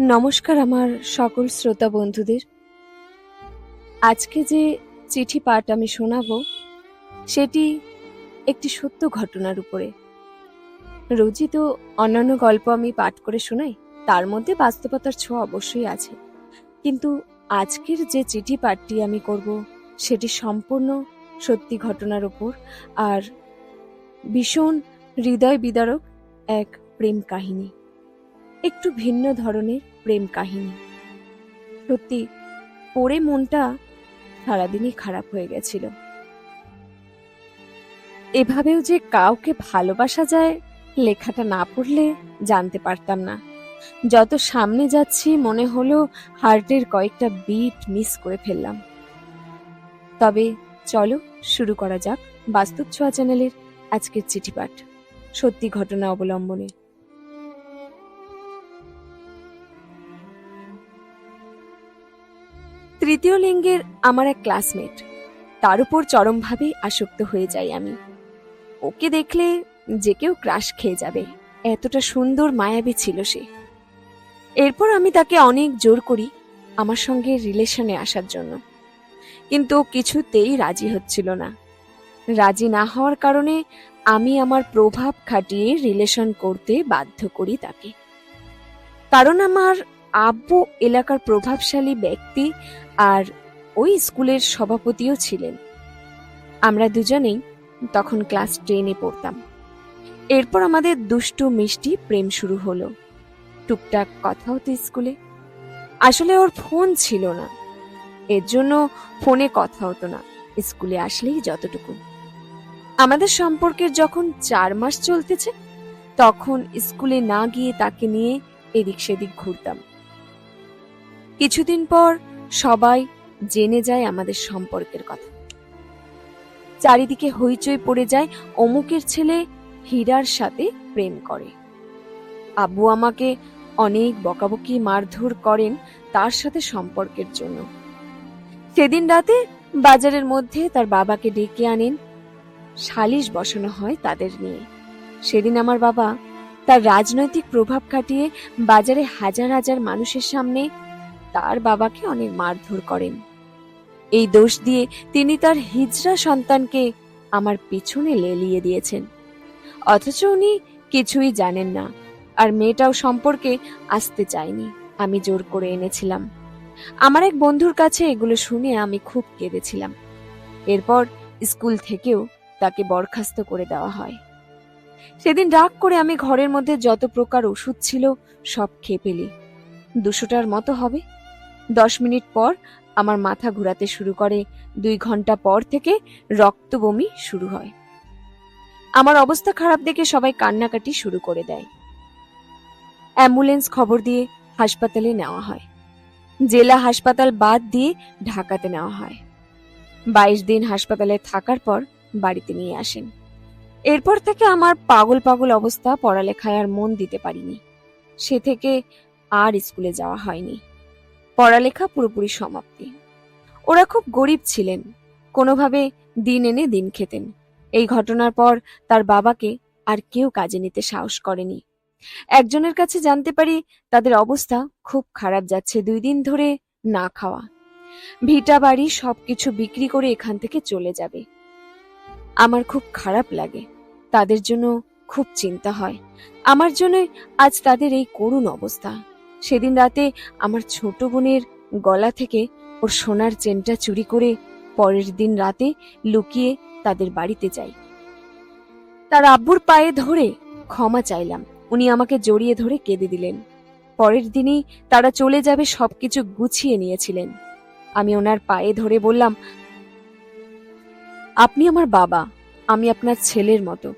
নমস্কার আমার সকল শ্রোতা বন্ধুদের। আজকে যে চিঠি পাঠ আমি শোনাবো, সেটি একটি সত্য ঘটনার উপরে। রোজই তো অন্যান্য গল্প আমি পাঠ করে শোনাই, তার মধ্যে বাস্তবতার ছোঁয়া অবশ্যই আছে। কিন্তু আজকের যে চিঠি পাঠটি আমি করব, সেটি সম্পূর্ণ সত্যি ঘটনার উপর আর ভীষণ হৃদয় বিদারক এক প্রেম কাহিনী। একটু ভিন্ন ধরনের প্রেম কাহিনী। সত্যি, পড়ে মনটা সারাদিনই খারাপ হয়ে গেছিল। এভাবেও যে কাউকে ভালোবাসা যায়, লেখাটা না পড়লে জানতে পারতাম না। যত সামনে যাচ্ছি, মনে হলো হার্টের কয়েকটা বিট মিস করে ফেললাম। তবে চলো, শুরু করা যাক বাস্তব ছোঁয়া চ্যানেলের আজকের চিঠিপাঠ। সত্যি ঘটনা অবলম্বনে। তৃতীয় লিঙ্গের আমার এক ক্লাসমেট। তার উপর চরমভাবে আসক্ত হয়ে যাই আমি। ওকে দেখলে যে কেউ ক্রাশ খেয়ে যাবে। এতটা সুন্দর মায়াবী ছিল সে। এরপর আমি তাকে অনেক জোর করি আমার সঙ্গে রিলেশনে আসার জন্য। কিন্তু কিছুতেই রাজি হচ্ছিল না। রাজি না হওয়ার কারণে আমি আমার প্রভাব খাটিয়ে রিলেশন করতে বাধ্য করি তাকে। কারণ আমার আব্বু এলাকার প্রভাবশালী ব্যক্তি আর ওই স্কুলের সভাপতিও ছিলেন। আমরা দুজনেই তখন ক্লাস টেনে পড়তাম। এরপর আমাদের দুষ্টু মিষ্টি প্রেম শুরু হলো। টুকটাক কথা হতো স্কুলে। আসলে ওর ফোন ছিল না। এর জন্য ফোনে কথা হতো না, স্কুলে আসলেই যতটুকু। আমাদের সম্পর্কের যখন চার মাস চলতেছে, তখন স্কুলে না গিয়ে তাকে নিয়ে এদিক সেদিক ঘুরতাম। কিছুদিন পর সবাই জেনে যায় আমাদের সম্পর্কের কথা। চারিদিকে হইচই পড়ে যায় অমুকের ছেলে হীরার সাথে প্রেম করে। আব্বু আমাকে অনেক বকাবকি মারধর করেন তার সাথে সম্পর্কের জন্য। সেদিন রাতে বাজারের মধ্যে তার বাবাকে ডেকে আনেন, সালিশ বসানো হয় তাদের নিয়ে। সেদিন আমার বাবা তার রাজনৈতিক প্রভাব কাটিয়ে বাজারে হাজার হাজার মানুষের সামনে তার বাবাকে অনেক মারধর করেন। এই দোষ দিয়ে তিনি তার হিজড়া সন্তানকে আমার পিছনে লেলিয়ে দিয়েছেন। অথচ উনি কিছুই জানেন না, আর মেয়েটাও সম্পর্কে আসতে চায়নি, আমি জোর করে এনেছিলাম। আমার এক বন্ধুর কাছে এগুলো শুনে আমি খুব কেঁদেছিলাম। এরপর স্কুল থেকেও তাকে বরখাস্ত করে দেওয়া হয়। সেদিন রাগ করে আমি ঘরের মধ্যে যত প্রকার ওষুধ ছিল সব খেয়ে ফেলি। দুশোটার মতো হবে? দশ মিনিট পর আমার মাথা ঘোরাতে শুরু করে। দুই ঘণ্টা পর থেকে রক্ত বমি শুরু হয়। আমার অবস্থা খারাপ দেখে সবাই কান্নাকাটি শুরু করে দেয়। অ্যাম্বুলেন্স খবর দিয়ে হাসপাতালে নেওয়া হয়। জেলা হাসপাতাল বাদ দিয়ে ঢাকাতে নেওয়া হয়। বাইশ দিন হাসপাতালে থাকার পর বাড়িতে নিয়ে আসেন। এরপর থেকে আমার পাগল পাগল অবস্থা পড়ালেখায় আর মন দিতে পারিনি। সে থেকে আর স্কুলে যাওয়া হয়নি। পড়ালেখা পুরোপুরি সমাপ্তি। ওরা খুব গরিব ছিলেন। কোনোভাবে দিন এনে দিন খেতেন। এই ঘটনার পর তার বাবাকে আর কেউ কাজে নিতে সাহস করেনি। একজনের কাছে জানতে পারি তাদের অবস্থা খুব খারাপ যাচ্ছে দুই দিন ধরে না খাওয়া। ভিটা বাড়ি সবকিছু বিক্রি করে এখান থেকে চলে যাবে। আমার খুব খারাপ লাগে। তাদের জন্য খুব চিন্তা হয়। আমার জন্য আজ তাদের এই করুণ অবস্থা। সেদিন রাতে আমার ছোট বোনের গলা থেকে ওর সোনার চেনটা চুরি করে পরের দিন রাতে লুকিয়ে তাদের বাড়িতে যাই। তার আব্বুর পায়ে ধরে ক্ষমা চাইলাম। উনি আমাকে জড়িয়ে ধরে কেঁদে দিলেন। পরের দিনই তারা চলে যাবে সবকিছু গুছিয়ে নিয়েছিলেন। আমি ওনার পায়ে ধরে বললাম, আপনি আমার বাবা, আমি আপনার ছেলের মতো।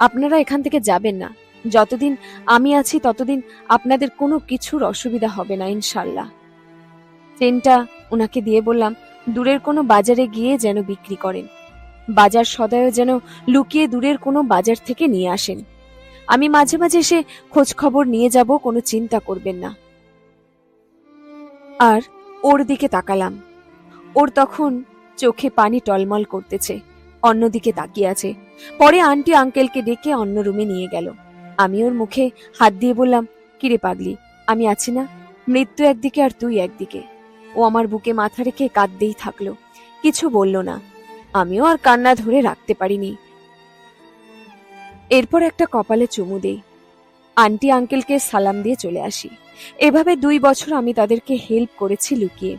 আপনারা এখান থেকে যাবেন না। যতদিন আমি আছি, ততদিন আপনাদের কোনো কিছুর অসুবিধা হবে না ইনশাল্লাহ চেনটা ওনাকে দিয়ে বললাম, দূরের কোনো বাজারে গিয়ে যেন বিক্রি করেন। বাজার সদয় যেন লুকিয়ে দূরের কোনো বাজার থেকে নিয়ে আসেন। আমি মাঝে মাঝে এসে খোঁজ খবর নিয়ে যাব, কোনো চিন্তা করবেন না। আর ওর দিকে তাকালাম। ওর তখন চোখে পানি টলমল করতেছে, অন্যদিকে তাকিয়ে আছে। পরে আন্টি আঙ্কেলকে ডেকে অন্য রুমে নিয়ে গেল। আমি ওর মুখে হাত দিয়ে বললাম, কিরে পাগলি, আমি আছি না। মৃত্যু একদিকে আর তুই একদিকে। ও আমার বুকে মাথা রেখে কাঁদতেই থাকল। কিছু বলল না। আমিও আর কান্না ধরে রাখতে পারিনি। এরপর একটা কপালে চুমু দেই। আন্টি আঙ্কেলকে সালাম দিয়ে চলে আসি। এভাবে দুই বছর আমি তাদেরকে হেল্প করেছি লুকিয়ে।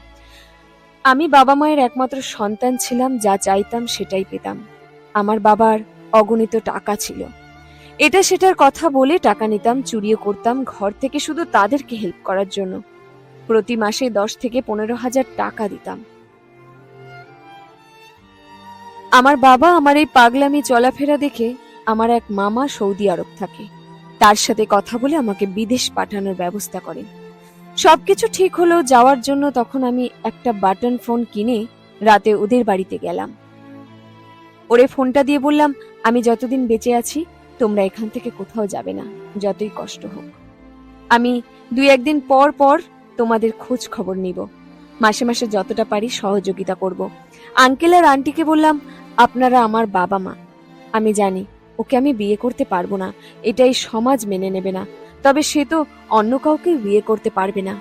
আমি বাবা মায়ের একমাত্র সন্তান ছিলাম, যা চাইতাম সেটাই পেতাম। আমার বাবার অগণিত টাকা ছিল। এটা সেটার কথা বলে টাকা নিতাম, চুরিও করতাম, ঘর থেকে শুধু তাদেরকে হেল্প করার জন্য। প্রতি মাসে দশ থেকে পনেরো হাজার টাকা দিতাম। আমার বাবা আমার এই পাগলামি চলাফেরা দেখে আমার এক মামা সৌদি আরব থাকে। তার সাথে কথা বলে আমাকে বিদেশ পাঠানোর ব্যবস্থা করেন। সবকিছু ঠিক হলো, যাওয়ার জন্য তখন আমি একটা বাটন ফোন কিনে রাতে ওদের বাড়িতে গেলাম। ওরে ফোনটা দিয়ে বললাম, আমি যতদিন বেঁচে আছি তোমরা এখান থেকে কোথাও যাবে না, যতই কষ্ট হোক। আমি দুই একদিন পর পর তোমাদের খোঁজ খবর নিব। মাসে মাসে যতটা পারি সহযোগিতা করব। আঙ্কেল আর আন্টিকে বললাম, আপনারা আমার বাবা মা। আমি জানি, ওকে আমি বিয়ে করতে পারব না। এটাই সমাজ মেনে নেবে না। তবে সে তো অন্য কাউকে বিয়ে করতে পারবে না।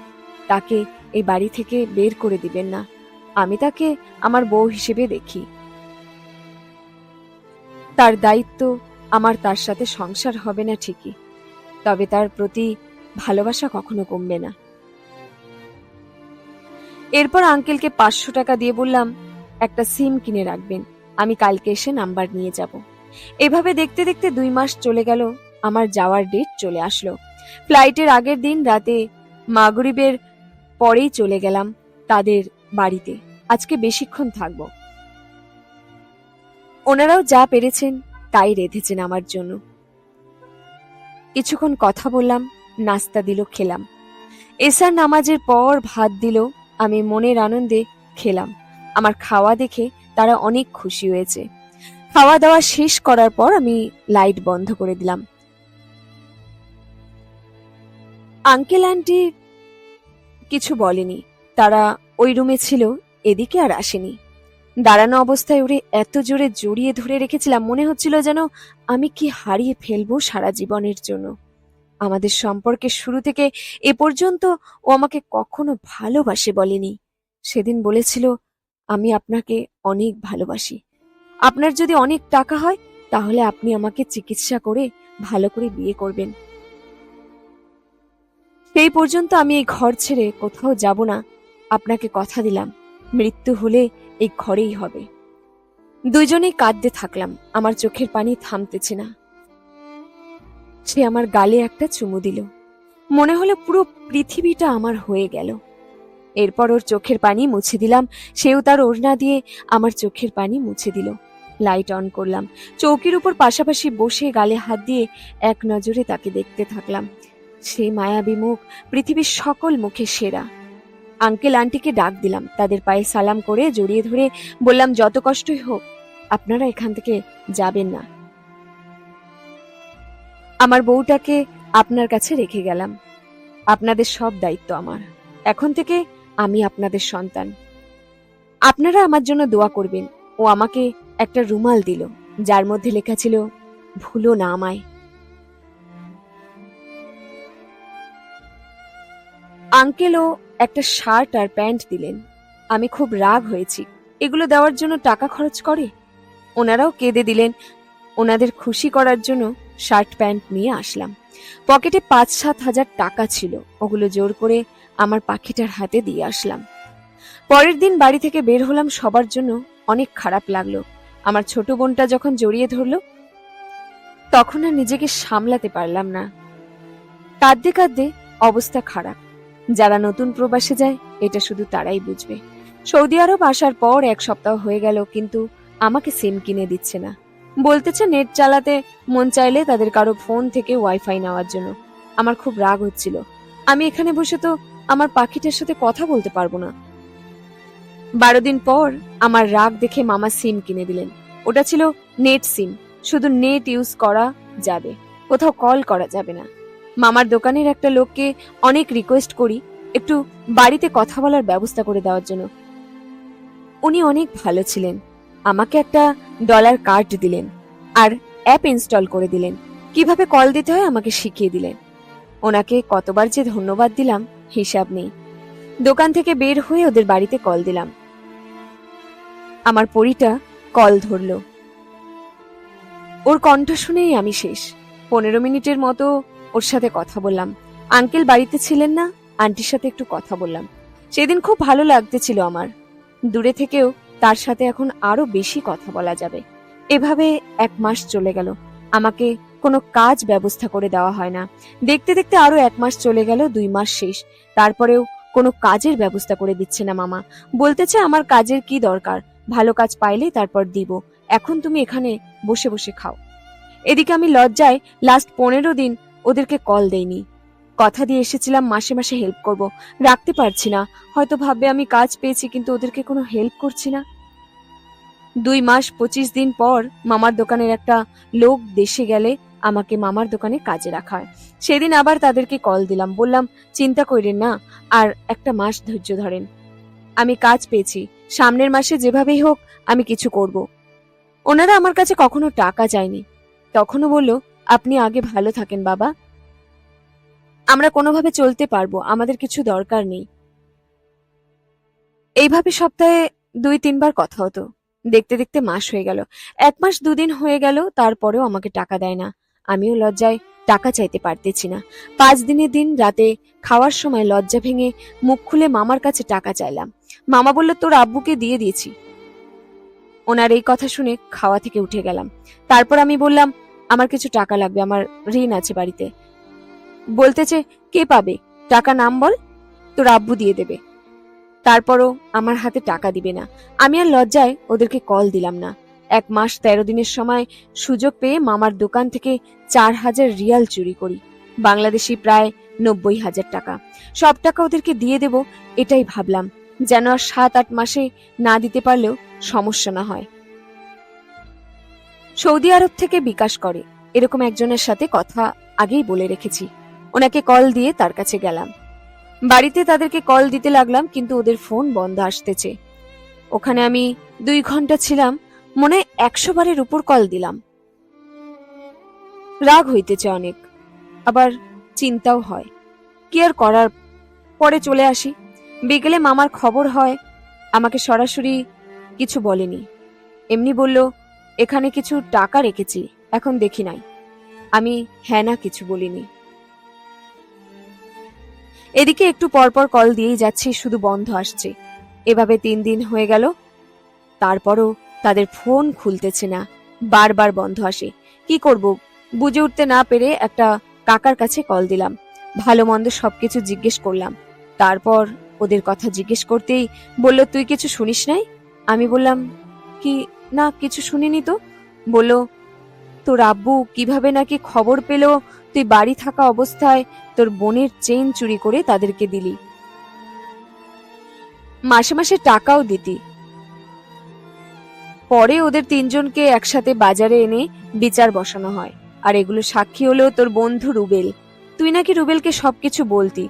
তাকে এই বাড়ি থেকে বের করে দিবেন না। আমি তাকে আমার বউ হিসেবে দেখি। তার দায়িত্ব আমার তার সাথে সংসার হবে না ঠিকই, তবে তার প্রতি ভালোবাসা কখনো কমবে না। এরপর আঙ্কেলকে পাঁচশো টাকা দিয়ে বললাম, একটা সিম কিনে রাখবেন, আমি কালকে এসে নাম্বার নিয়ে যাব। এভাবে দেখতে দেখতে দুই মাস চলে গেল, আমার যাওয়ার ডেট চলে আসলো। ফ্লাইটের আগের দিন রাতে মাগরিবের পরেই চলে গেলাম তাদের বাড়িতে। আজকে বেশিক্ষণ থাকব। ওনারাও যা পেরেছেন তাই রেঁধেছেন আমার জন্য। কিছুক্ষণ কথা বললাম, নাস্তা দিল, খেলাম। এসার নামাজের পর ভাত দিল, আমি মনের আনন্দে খেলাম। আমার খাওয়া দেখে তারা অনেক খুশি হয়েছে। খাওয়া দাওয়া শেষ করার পর আমি লাইট বন্ধ করে দিলাম। আঙ্কেল, আন্টি কিছু বলেনি। তারা ওই রুমে ছিল, এদিকে আর আসেনি। দাঁড়ানো অবস্থায় ওরে এত জোরে জড়িয়ে ধরে রেখেছিলাম, মনে হচ্ছিল যেন আমি কি হারিয়ে ফেলব সারা জীবনের জন্য। আমাদের সম্পর্কের শুরু থেকে এ পর্যন্ত ও আমাকে কখনো ভালোবাসে বলেনি। সেদিন বলেছিল, আমি আপনাকে অনেক ভালোবাসি। আপনার যদি অনেক টাকা হয়, তাহলে আপনি আমাকে চিকিৎসা করে ভালো করে বিয়ে করবেন। সেই পর্যন্ত আমি এই ঘর ছেড়ে কোথাও যাব না। আপনাকে কথা দিলাম। মৃত্যু হলে এই ঘরেই হবে। দুইজনেই কাঁদতে থাকলাম, আমার চোখের পানি থামতেছে না। সে আমার গালে একটা চুমু দিল। মনে হলো পুরো পৃথিবীটা আমার হয়ে গেল। এরপর ওর চোখের পানি মুছে দিলাম, সেও তার ওড়না দিয়ে আমার চোখের পানি মুছে দিল। লাইট অন করলাম, চৌকির উপর পাশাপাশি বসে গালে হাত দিয়ে এক নজরে তাকে দেখতে থাকলাম। সে মায়াবী মুখ, পৃথিবীর সকল মুখে সেরা। আঙ্কেল আন্টিকে ডাক দিলাম। তাদের পায়ে সালাম করে জড়িয়ে ধরে বললাম, যত কষ্টই হোক, আপনারা এখান থেকে যাবেন না। আমার বউটাকে আপনার কাছে রেখে গেলাম। আপনাদের সব দায়িত্ব আমার। এখন থেকে আমি আপনাদের সন্তান। আপনারা আমার জন্য দোয়া করবেন। ও আমাকে একটা রুমাল দিল, যার মধ্যে লেখা ছিল, ভুলো না আমায়। আঙ্কেলও একটা শার্ট আর প্যান্ট দিলেন। আমি খুব রাগ হয়েছি। এগুলো দেওয়ার জন্য টাকা খরচ করে? ওনারাও কেঁদে দিলেন। ওনাদের খুশি করার জন্য শার্ট প্যান্ট নিয়ে আসলাম। পকেটে পাঁচ সাত হাজার টাকা ছিল। ওগুলো জোর করে আমার পাখিটার হাতে দিয়ে আসলাম। পরের দিন বাড়ি থেকে বের হলাম সবার জন্য অনেক খারাপ লাগল। আমার ছোট বোনটা যখন জড়িয়ে ধরলো, তখন আর নিজেকে সামলাতে পারলাম না। কাঁদতে কাঁদতে অবস্থা খারাপ। যারা নতুন প্রবাসে যায়, এটা শুধু তারাই বুঝবে। সৌদি আরব আসার পর এক সপ্তাহ হয়ে গেল, কিন্তু আমাকে সিম কিনে দিচ্ছে না। বলতেছে নেট চালাতে মন চাইলে তাদের কারও ফোন থেকে ওয়াইফাই নেওয়ার জন্য। আমার খুব রাগ হচ্ছিল। আমি এখানে বসে তো আমার পাখিটার সাথে কথা বলতে পারব না। বারো দিন পর আমার রাগ দেখে মামা সিম কিনে দিলেন। ওটা ছিল নেট সিম। শুধু নেট ইউজ করা যাবে। কোথাও কল করা যাবে না। মামার দোকানের একটা লোককে অনেক রিকোয়েস্ট করি, একটু বাড়িতে কথা বলার ব্যবস্থা করে দেওয়ার জন্য। উনি অনেক ভালো ছিলেন। আমাকে একটা ডলার কার্ড দিলেন আর অ্যাপ ইনস্টল করে দিলেন। কীভাবে কল দিতে হয় আমাকে শিখিয়ে দিলেন। ওনাকে কতবার যে ধন্যবাদ দিলাম, হিসাব নেই। দোকান থেকে বের হয়ে ওদের বাড়িতে কল দিলাম। আমার পরিটা কল ধরলো। ওর কণ্ঠ শুনেই আমি শেষ। পনেরো মিনিটের মতো ওর সাথে কথা বললাম। আঙ্কেল বাড়িতে ছিলেন না, আন্টির সাথে একটু কথা বললাম। সেদিন খুব ভালো লাগতেছিল আমার। দূরে থেকেও তার সাথে এখন আরও বেশি কথা বলা যাবে। এভাবে এক মাস চলে গেল। আমাকে কোনো কাজ ব্যবস্থা করে দেওয়া হয় না। দেখতে দেখতে আরও এক মাস চলে গেল, দুই মাস শেষ। তারপরেও কোনো কাজের ব্যবস্থা করে দিচ্ছে না মামা। বলতেছে আমার কাজের কি দরকার? ভালো কাজ পাইলে তারপর দিব। এখন তুমি এখানে বসে বসে খাও। এদিকে আমি লজ্জায় লাস্ট পনেরো দিন ওদেরকে কল দেইনি। কথা দিয়ে এসেছিলাম, মাসে মাসে হেল্প করব। রাখতে পারছি না। হয়তো ভাববে আমি কাজ পেয়েছি, কিন্তু ওদেরকে কোনো হেল্প করছি না। দুই মাস পঁচিশ দিন পর মামার দোকানের একটা লোক দেশে গেলে আমাকে মামার দোকানে কাজে রাখা হয় সেদিন আবার তাদেরকে কল দিলাম। বললাম, চিন্তা করেন না, আর একটা মাস ধৈর্য ধরেন। আমি কাজ পেয়েছি। সামনের মাসে যেভাবেই হোক আমি কিছু করব। ওনারা আমার কাছে কখনো টাকা চায়নি। তখনও বলল আপনি আগে ভালো থাকেন, বাবা। আমরা কোনোভাবে চলতে পারব, আমাদের কিছু দরকার নেই। এইভাবে সপ্তাহে দুই, তিনবার কথা হতো। দেখতে দেখতে মাস হয়ে গেল। এক মাস, দুদিন হয়ে গেল, তারপরেও আমাকে টাকা দেয় না। আমিও লজ্জায় টাকা চাইতে পারতেছি না। পাঁচ দিনের দিন রাতে খাওয়ার সময় লজ্জা ভেঙে মুখ খুলে মামার কাছে টাকা চাইলাম। মামা বলল, তোর আব্বুকে দিয়ে দিয়েছি। ওনার এই কথা শুনে খাওয়া থেকে উঠে গেলাম। তারপর আমি বললাম আমার কিছু টাকা লাগবে, আমার ঋণ আছে বাড়িতে। বলতেছে কে পাবে? টাকা নাম বল, তোর আব্বু দিয়ে দেবে। তারপরও আমার হাতে টাকা দিবে না। আমি আর লজ্জায় ওদেরকে কল দিলাম না। এক মাস তেরো দিনের সময় সুযোগ পেয়ে মামার দোকান থেকে চার হাজার রিয়াল চুরি করি। বাংলাদেশি প্রায় নব্বই হাজার টাকা। সব টাকা ওদেরকে দিয়ে দেব, এটাই ভাবলাম। যেন আর সাত আট মাসে না দিতে পারলেও সমস্যা না হয়। সৌদি আরব থেকে বিকাশ করে। এরকম একজনের সাথে কথা আগেই বলে রেখেছি। ওনাকে কল দিয়ে তার কাছে গেলাম। বাড়িতে তাদেরকে কল দিতে লাগলাম, কিন্তু ওদের ফোন বন্ধ আসতেছে। ওখানে আমি দুই ঘণ্টা ছিলাম, মনে একশো বারের উপর কল দিলাম। রাগ হইতেছে অনেক, আবার চিন্তাও হয়। কি আর করার? পরে চলে আসি। বিকেলে মামার খবর হয়, আমাকে সরাসরি কিছু বলেনি। এমনি বলল এখানে কিছু টাকা রেখেছি, এখন দেখি নাই। আমি হ্যাঁ না কিছু বলিনি। এদিকে একটু পরপর কল দিয়েই যাচ্ছি, শুধু বন্ধ আসছে। এভাবে তিন দিন হয়ে গেল, তারপরও তাদের ফোন খুলতেছে না, বারবার বন্ধ আসে। কি করব, বুঝে উঠতে না পেরে একটা কাকার কাছে কল দিলাম, ভালো মন্দ সবকিছু জিজ্ঞেস করলাম। তারপর ওদের কথা জিজ্ঞেস করতেই বলল, তুই কিছু শুনিস নাই? আমি বললাম, কি না, কিছু শুনিনি তো। বলল, তোর আব্বু কীভাবে নাকি খবর পেল? তুই বাড়ি থাকা অবস্থায় তোর বোনের চেইন চুরি করে তাদেরকে দিলি। মাসে মাসে টাকাও দিতি। পরে ওদের তিনজনকে একসাথে বাজারে এনে বিচার বসানো হয়। আর এগুলো সাক্ষী হলেও তোর বন্ধু রুবেল। তুই নাকি রুবেলকে সবকিছু বলতি।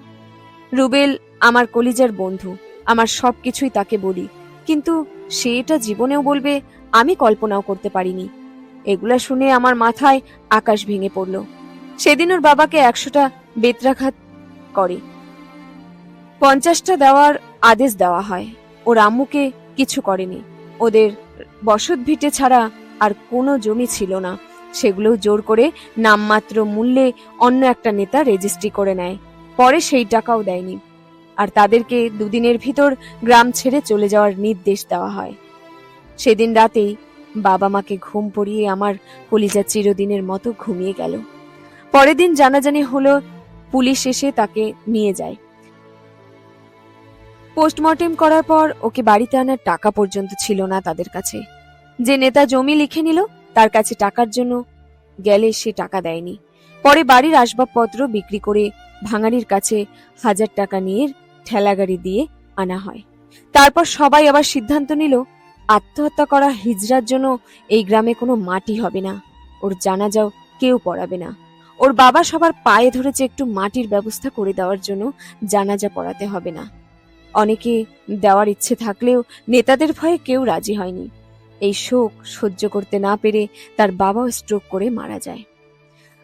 রুবেল আমার কলিজার বন্ধু, আমার সবকিছুই তাকে বলি। কিন্তু সে এটা জীবনেও বলবে, আমি কল্পনাও করতে পারিনি। এগুলা শুনে আমার মাথায় আকাশ ভেঙে পড়ল। সেদিন ওর বাবাকে একশোটা বেত্রাঘাত করে। পঞ্চাশটা দেওয়ার আদেশ দেওয়া হয়। ওর আম্মুকে কিছু করেনি। ওদের বসত ভিটে ছাড়া আর কোনো জমি ছিল না। সেগুলো জোর করে নামমাত্র মূল্যে অন্য একটা নেতা রেজিস্ট্রি করে নেয়। পরে সেই টাকাও দেয়নি। আর তাদেরকে দুদিনের ভিতর গ্রাম ছেড়ে চলে যাওয়ার নির্দেশ দেওয়া হয়। সেদিন রাতেই বাবা মাকে ঘুম পড়িয়ে আমার কলিজা চিরদিনের মতো ঘুমিয়ে গেল। পরের দিন জানাজানি হলো, পুলিশ এসে তাকে নিয়ে যায়। পোস্টমর্টেম করার পর ওকে বাড়িতে আনার টাকা পর্যন্ত ছিল না তাদের কাছে। যে নেতা জমি লিখে নিল, তার কাছে টাকার জন্য গেলে সে টাকা দেয়নি। পরে বাড়ির আসবাবপত্র বিক্রি করে ভাঙাড়ির কাছে হাজার টাকা নিয়ে ঠেলাগাড়ি দিয়ে আনা হয়। তারপর সবাই আবার সিদ্ধান্ত নিল, আত্মহত্যা করা হিজড়ার জন্য এই গ্রামে কোনো মাটি হবে না। ওর জানাজাও কেউ পড়াবে না। ওর বাবা সবার পায়ে ধরেছে একটু মাটির ব্যবস্থা করে দেওয়ার জন্য জানাজা পড়াতে হবে না। অনেকে দেওয়ার ইচ্ছে থাকলেও নেতাদের ভয়ে কেউ রাজি হয়নি। এই শোক সহ্য করতে না পেরে তার বাবাও স্ট্রোক করে মারা যায়।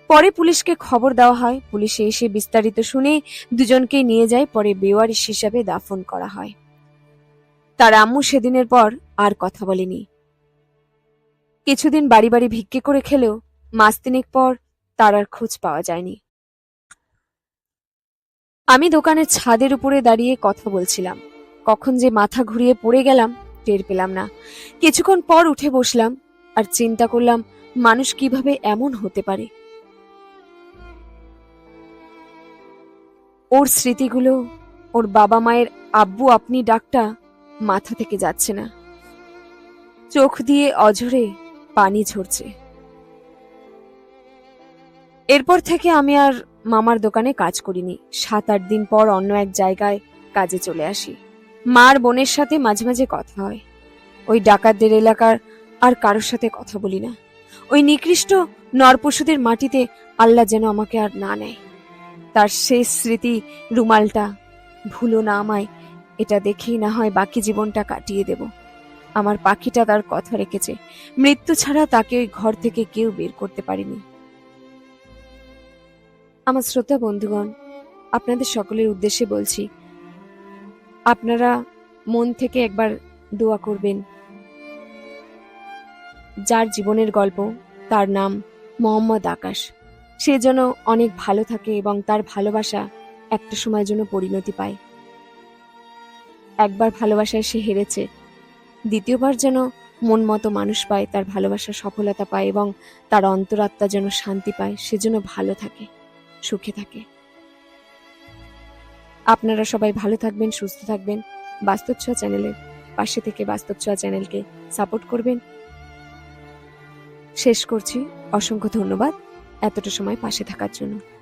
পরে পুলিশকে খবর দেওয়া হয়। পুলিশে এসে বিস্তারিত শুনে দুজনকে নিয়ে যায়, পরে বেওয়ারিশ হিসাবে দাফন করা হয়। তার আম্মু সেদিনের পর আর কথা বলেনি। কিছুদিন বাড়ি বাড়ি ভিক্ষে করে খেলেও মাস তিনেক পর তার আর খোঁজ পাওয়া যায়নি। আমি দোকানের ছাদের উপরে দাঁড়িয়ে কথা বলছিলাম। কখন যে মাথা ঘুরিয়ে পড়ে গেলাম, টের পেলাম না। কিছুক্ষণ পর উঠে বসলাম আর চিন্তা করলাম, মানুষ কীভাবে এমন হতে পারে? ওর স্মৃতিগুলো, ওর বাবা মায়ের আব্বু আপনি ডাকটা মাথা থেকে যাচ্ছে না। চোখ দিয়ে অঝরে পানি ঝরছে। এরপর থেকে আমি আর মামার দোকানে কাজ করিনি। সাত আট দিন পর অন্য এক জায়গায় কাজে চলে আসি। মার বোনের সাথে মাঝে মাঝে কথা হয়। ওই ডাকাতদের এলাকার আর কারোর সাথে কথা বলি না। ওই নিকৃষ্ট নরপশুদের মাটিতে আল্লাহ যেন আমাকে আর না নেয়। তার শেষ স্মৃতি, রুমালটা। ভুলো না আমায়, এটা দেখেই না হয় বাকি জীবনটা কাটিয়ে দেব। আমার পাখিটা তার কথা রেখেছে। মৃত্যু ছাড়া তাকে ওই ঘর থেকে কেউ বের করতে পারেনি। আমার শ্রোতা বন্ধুগণ, আপনাদের সকলের উদ্দেশ্যে বলছি, আপনারা মন থেকে একবার দোয়া করবেন। যার জীবনের গল্প, তার নাম মোহাম্মদ আকাশ। সে যেন অনেক ভালো থাকে এবং তার ভালোবাসা একটা সময়ের জন্য পরিণতি পায়। একবার ভালোবাসায় সে হেরেছে, দ্বিতীয়বার যেন মন মতো মানুষ পায়, তার ভালোবাসা সফলতা পায় এবং তার অন্তরাত্মা যেন শান্তি পায়, সে যেন ভালো থাকে, সুখে থাকে। আপনারা সবাই ভালো থাকবেন, সুস্থ থাকবেন। বাস্তব ছোঁয়া চ্যানেলের পাশে থেকে বাস্তব ছোঁয়া চ্যানেলকে সাপোর্ট করবেন। শেষ করছি। অসংখ্য ধন্যবাদ। এতটা সময় পাশে থাকার জন্য।